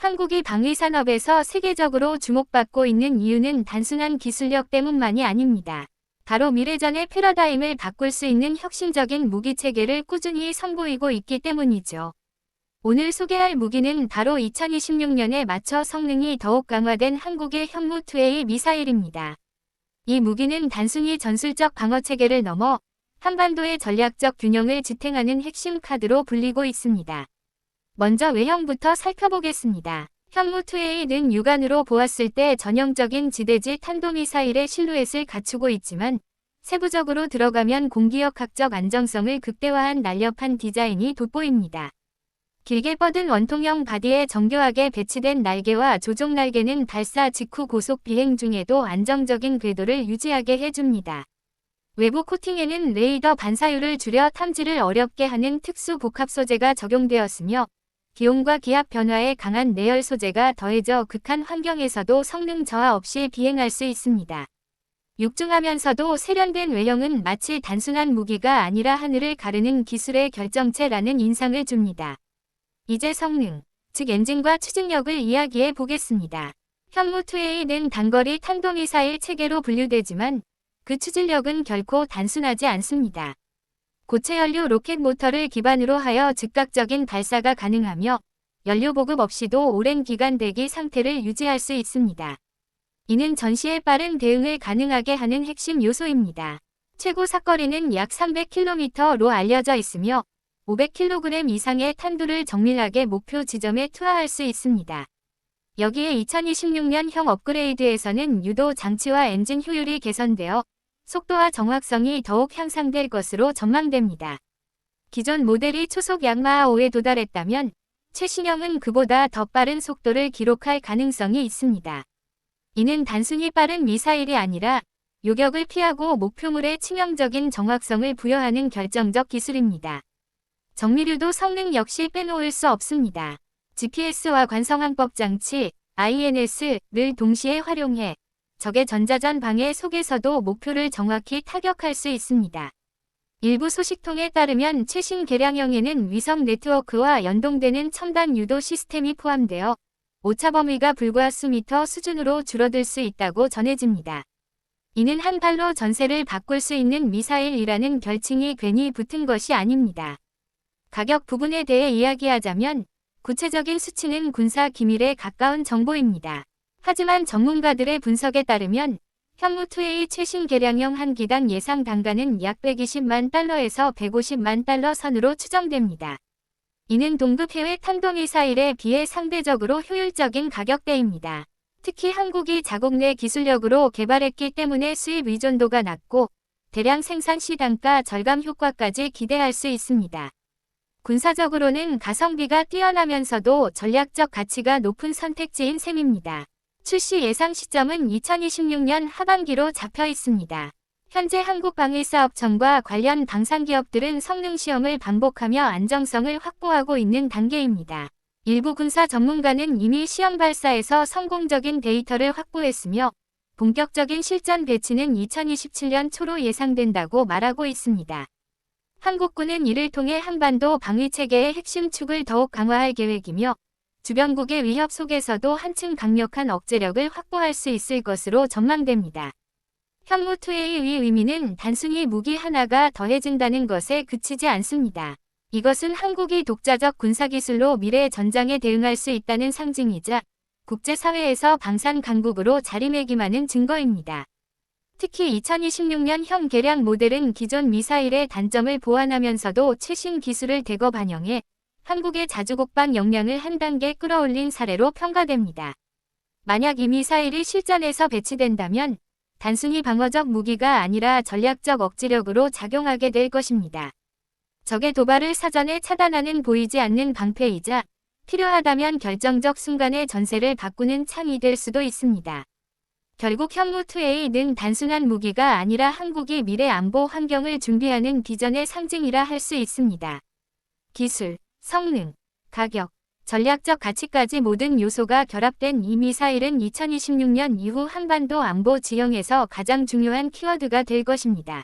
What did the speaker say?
한국이 방위 산업에서 세계적으로 주목받고 있는 이유는 단순한 기술력 때문만이 아닙니다. 바로 미래전의 패러다임을 바꿀 수 있는 혁신적인 무기 체계를 꾸준히 선보이고 있기 때문이죠. 오늘 소개할 무기는 바로 2026년에 맞춰 성능이 더욱 강화된 한국의 현무2A 미사일입니다. 이 무기는 단순히 전술적 방어 체계를 넘어 한반도의 전략적 균형을 지탱하는 핵심 카드로 불리고 있습니다. 먼저 외형부터 살펴보겠습니다. 현무2A는 육안으로 보았을 때 전형적인 지대지 탄도미사일의 실루엣을 갖추고 있지만 세부적으로 들어가면 공기역학적 안정성을 극대화한 날렵한 디자인이 돋보입니다. 길게 뻗은 원통형 바디에 정교하게 배치된 날개와 조종 날개는 발사 직후 고속 비행 중에도 안정적인 궤도를 유지하게 해줍니다. 외부 코팅에는 레이더 반사율을 줄여 탐지를 어렵게 하는 특수 복합 소재가 적용되었으며 기온과 기압 변화에 강한 내열 소재가 더해져 극한 환경에서도 성능 저하 없이 비행할 수 있습니다. 육중하면서도 세련된 외형은 마치 단순한 무기가 아니라 하늘을 가르는 기술의 결정체라는 인상을 줍니다. 이제 성능, 즉 엔진과 추진력을 이야기해 보겠습니다. 현무2A는 단거리 탄도미사일 체계로 분류되지만 그 추진력은 결코 단순하지 않습니다. 고체 연료 로켓 모터를 기반으로 하여 즉각적인 발사가 가능하며 연료 보급 없이도 오랜 기간 대기 상태를 유지할 수 있습니다. 이는 전시에 빠른 대응을 가능하게 하는 핵심 요소입니다. 최고 사거리는 약 300km로 알려져 있으며 500kg 이상의 탄두를 정밀하게 목표 지점에 투하할 수 있습니다. 여기에 2026년형 업그레이드에서는 유도 장치와 엔진 효율이 개선되어 속도와 정확성이 더욱 향상될 것으로 전망됩니다. 기존 모델이 초속 양마하 5에 도달했다면 최신형은 그보다 더 빠른 속도를 기록할 가능성이 있습니다. 이는 단순히 빠른 미사일이 아니라 요격을 피하고 목표물에 치명적인 정확성을 부여하는 결정적 기술입니다. 정밀유도 성능 역시 빼놓을 수 없습니다. GPS와 관성항법 장치, INS를 동시에 활용해 적의 전자전 방해 속에서도 목표를 정확히 타격할 수 있습니다. 일부 소식통에 따르면 최신 개량형에는 위성 네트워크와 연동되는 첨단 유도 시스템이 포함되어 오차 범위가 불과 수미터 수준으로 줄어들 수 있다고 전해집니다. 이는 한 발로 전세를 바꿀 수 있는 미사일이라는 결칭이 괜히 붙은 것이 아닙니다. 가격 부분에 대해 이야기하자면 구체적인 수치는 군사 기밀에 가까운 정보입니다. 하지만 전문가들의 분석에 따르면 현무2A 최신 개량형 한 기당 예상 단가는 약 120만 달러에서 150만 달러 선으로 추정됩니다. 이는 동급 해외 탄도미사일에 비해 상대적으로 효율적인 가격대입니다. 특히 한국이 자국 내 기술력으로 개발했기 때문에 수입 의존도가 낮고 대량 생산 시 단가 절감 효과까지 기대할 수 있습니다. 군사적으로는 가성비가 뛰어나면서도 전략적 가치가 높은 선택지인 셈입니다. 출시 예상 시점은 2026년 하반기로 잡혀 있습니다. 현재 한국방위사업청과 관련 방산기업들은 성능시험을 반복하며 안정성을 확보하고 있는 단계입니다. 일부 군사 전문가는 이미 시험 발사에서 성공적인 데이터를 확보했으며 본격적인 실전 배치는 2027년 초로 예상된다고 말하고 있습니다. 한국군은 이를 통해 한반도 방위체계의 핵심 축을 더욱 강화할 계획이며 주변국의 위협 속에서도 한층 강력한 억제력을 확보할 수 있을 것으로 전망됩니다. 현무2A의 의미는 단순히 무기 하나가 더해진다는 것에 그치지 않습니다. 이것은 한국이 독자적 군사기술로 미래 전장에 대응할 수 있다는 상징이자 국제사회에서 방산 강국으로 자리매김하는 증거입니다. 특히 2026년 형 개량 모델은 기존 미사일의 단점을 보완하면서도 최신 기술을 대거 반영해 한국의 자주국방 역량을 한 단계 끌어올린 사례로 평가됩니다. 만약 이 미사일이 실전에서 배치된다면 단순히 방어적 무기가 아니라 전략적 억지력으로 작용하게 될 것입니다. 적의 도발을 사전에 차단하는 보이지 않는 방패이자 필요하다면 결정적 순간에 전세를 바꾸는 창이 될 수도 있습니다. 결국 현무2A는 단순한 무기가 아니라 한국이 미래 안보 환경을 준비하는 비전의 상징이라 할 수 있습니다. 기술, 성능, 가격, 전략적 가치까지 모든 요소가 결합된 이 미사일은 2026년 이후 한반도 안보 지형에서 가장 중요한 키워드가 될 것입니다.